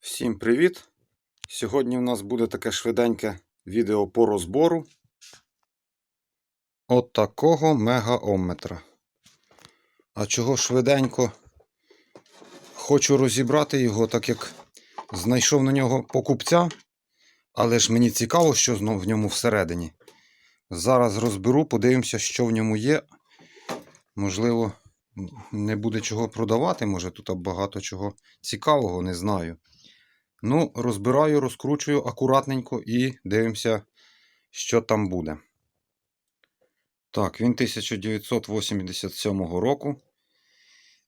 Всім привіт! Сьогодні у нас буде таке швиденьке відео по розбору от такого мегаомметра. А чого швиденько? Хочу розібрати його, так як знайшов на нього покупця, але ж мені цікаво, що знов в ньому всередині. Зараз розберу, подивимося, що в ньому є. Можливо, не буде чого продавати, може тут багато чого цікавого, не знаю. Ну, розбираю, розкручую акуратненько і дивимося, що там буде. Так, він 1987 року.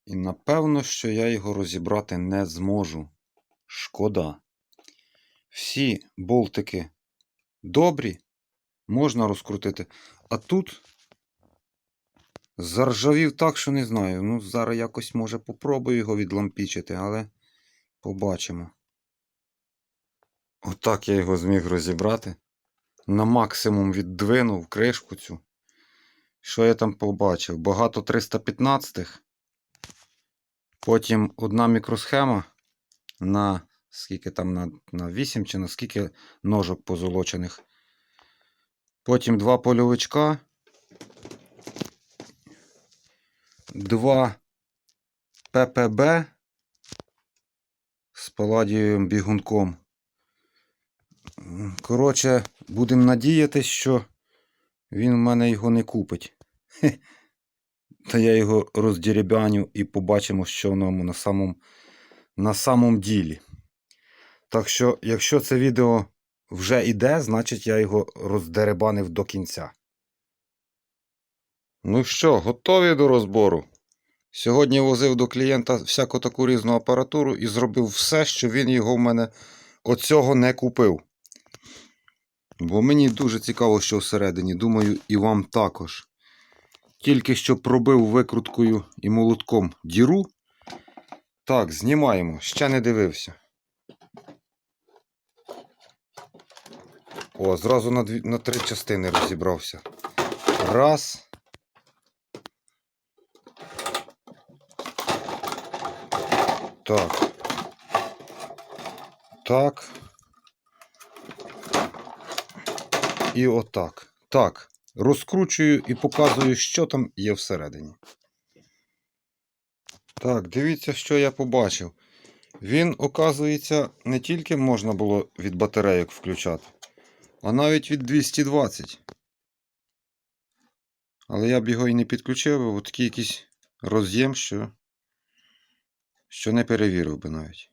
І напевно, що я його розібрати не зможу. Шкода. Всі болтики добрі, можна розкрутити. А тут заржавів так, що не знаю. Ну, зараз якось може попробую його відлампічити, але побачимо. Отак я його зміг розібрати. На максимум віддвинув кришку цю. Що я там побачив? Багато 315-х. Потім одна мікросхема на скільки там на, на 8 чи на скільки ножок позолочених. Потім два польовичка. Два ППБ з паладієм бігунком. Коротше, будемо надіятися, що він в мене його не купить. Хе. Та я його роздіребяню і побачимо, що в ньому на самому, на самому ділі. Так що, якщо це відео вже йде, значить я його роздеребанив до кінця. Ну що, готові до розбору? Сьогодні возив до клієнта всяку таку різну апаратуру і зробив все, що він його в мене оцього не купив. Бо мені дуже цікаво, що всередині. Думаю, і вам також. Тільки що пробив викруткою і молотком діру. Так, знімаємо. Ще не дивився. О, зразу на, дві, на три частини розібрався. Раз. Так. Так. І отак. Так. Розкручую і показую, що там є всередині. Так, дивіться, що я побачив. Він, оказується, не тільки можна було від батарейок включати, а навіть від 220. Але я б його і не підключив, бо такий якийсь роз'єм, що, що не перевірив би навіть.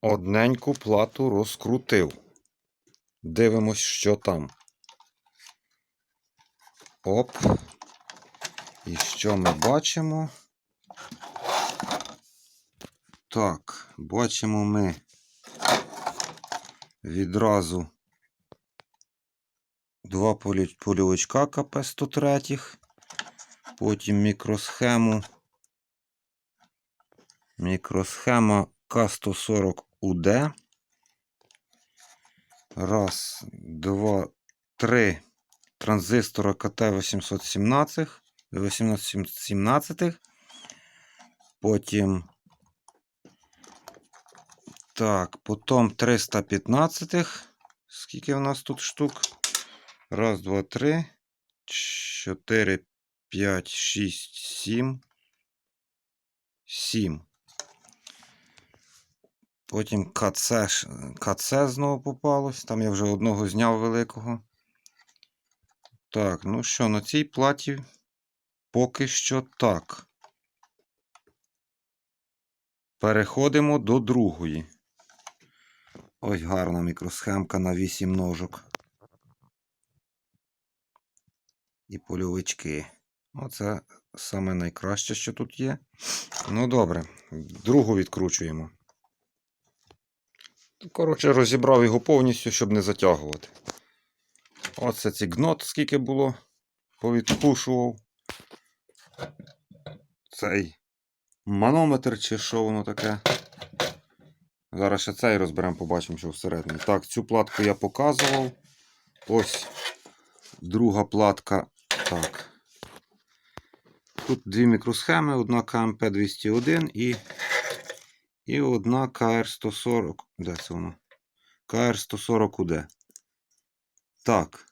Одненьку плату розкрутив. Дивимось, що там. Оп. І що ми бачимо? Так, бачимо ми відразу два полі- польовичка КП-103, потім мікросхему. Мікросхема К140УД. Раз, два, три транзистора КТ-817. 817. Потім. Так, потім 315. Скільки у нас тут штук? Раз, два, три, чотири, п'ять, шість, сім. Сім. Потім КЦ, КЦ знову попалось. Там я вже одного зняв великого. Так, ну що, на цій платі поки що так. Переходимо до другої. Ось гарна мікросхемка на 8 ножок. І польовички. Оце саме найкраще, що тут є. Ну добре, другу відкручуємо. Коротше, розібрав його повністю, щоб не затягувати. Оце ці гнот, скільки було, повідкушував. Цей манометр, чи що воно таке. Зараз ще цей розберемо, побачимо, що всередині. Так, цю платку я показував. Ось друга платка. Так. Тут дві мікросхеми, одна КМП-201 і і одна КР-140. Де це воно? КР-140УД. Так.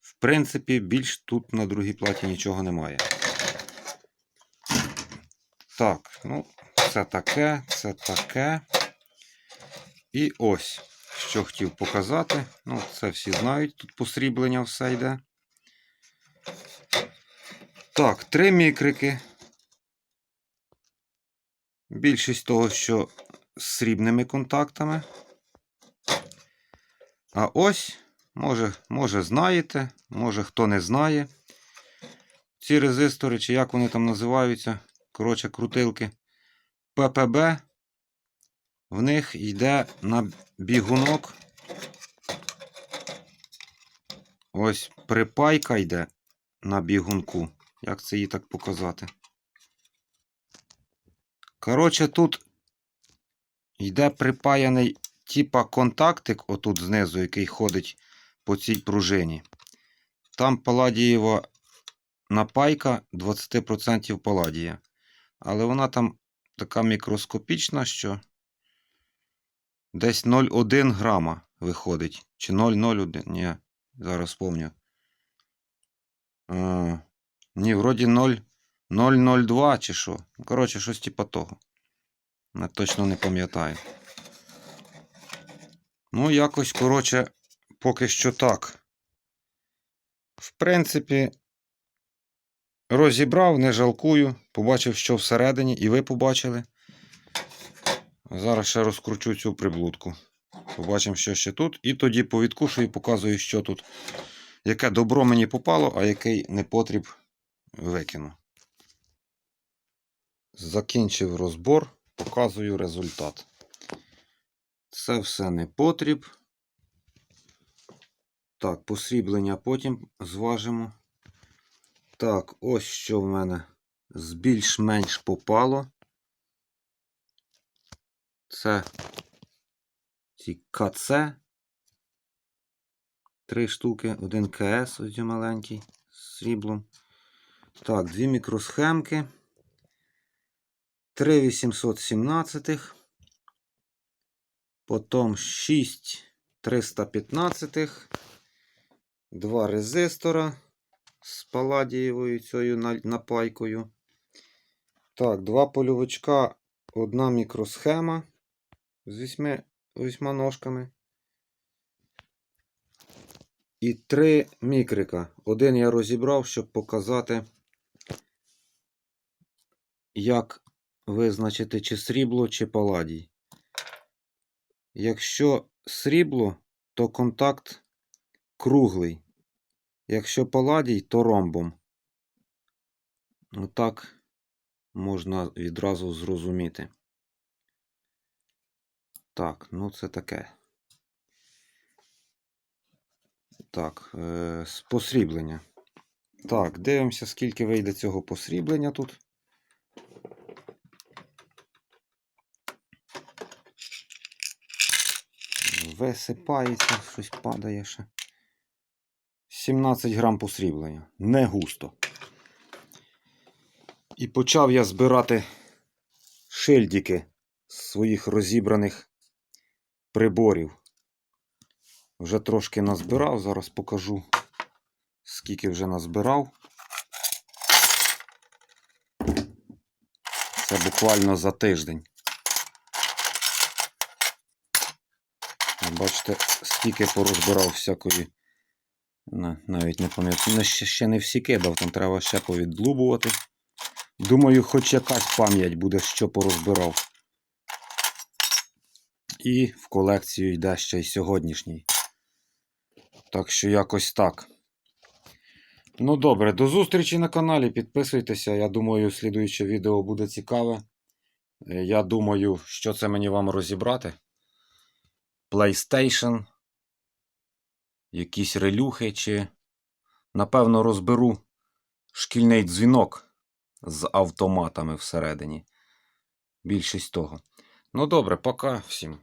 В принципі, більш тут на другій платі нічого немає. Так, ну, це таке, це таке. І ось, що хотів показати. Ну, це всі знають, тут посріблення все йде. Так, три мікрики. Більшість того, що з срібними контактами. А ось, може, може знаєте, може хто не знає. Ці резистори, чи як вони там називаються, коротше, крутилки. ППБ. В них йде на бігунок. Ось припайка йде на бігунку. Як це її так показати? Коротше, тут йде припаяний типа контактик, отут знизу, який ходить по цій пружині. Там паладієва напайка 20% паладія. Але вона там така мікроскопічна, що десь 0,1 грама виходить. Чи 0,01. Ні, зараз помню. А, ні, вроді 0, 0,02 чи що. Коротше, щось типа того. Я точно не пам'ятаю. Ну, якось, коротше, поки що так. В принципі, розібрав, не жалкую. Побачив, що всередині, і ви побачили. Зараз ще розкручу цю приблудку. Побачимо, що ще тут. І тоді повідкушую і показую, що тут. Яке добро мені попало, а який непотріб викину. Закінчив розбор, показую результат. Це все непотріб. Так, посріблення потім зважимо. Так, ось що в мене з більш-менш попало. Це ці КЦ. Три штуки, один КС, ось маленький з сріблом. Так, дві мікросхемки. 3,817. Потім 6 315. Два резистора з паладієвою цією напайкою. Так, два польовичка, одна мікросхема з вісьми, вісьма ножками. І три мікрика. Один я розібрав, щоб показати, як визначити, чи срібло, чи паладій. Якщо срібло, то контакт круглий. Якщо паладій, то ромбом. Отак можна відразу зрозуміти. Так, ну це таке. Так, е, посріблення. Так, дивимося, скільки вийде цього посріблення тут. Висипається, щось падає ще. 17 грам посріблення. Не густо. І почав я збирати шильдики з своїх розібраних приборів. Вже трошки назбирав, зараз покажу, скільки вже назбирав. Це буквально за тиждень. Бачите, скільки порозбирав всякої. Навіть не пам'ятаю. Ну, Ще, ще не всі кидав, там треба ще повідлубувати. Думаю, хоч якась пам'ять буде, що порозбирав. І в колекцію йде ще й сьогоднішній. Так що якось так. Ну добре, до зустрічі на каналі. Підписуйтеся. Я думаю, слідуюче відео буде цікаве. Е, Я думаю, що це мені вам розібрати. PlayStation. Якісь релюхи, чи, напевно, розберу шкільний дзвінок з автоматами всередині. Більшість того. Ну добре, пока всім.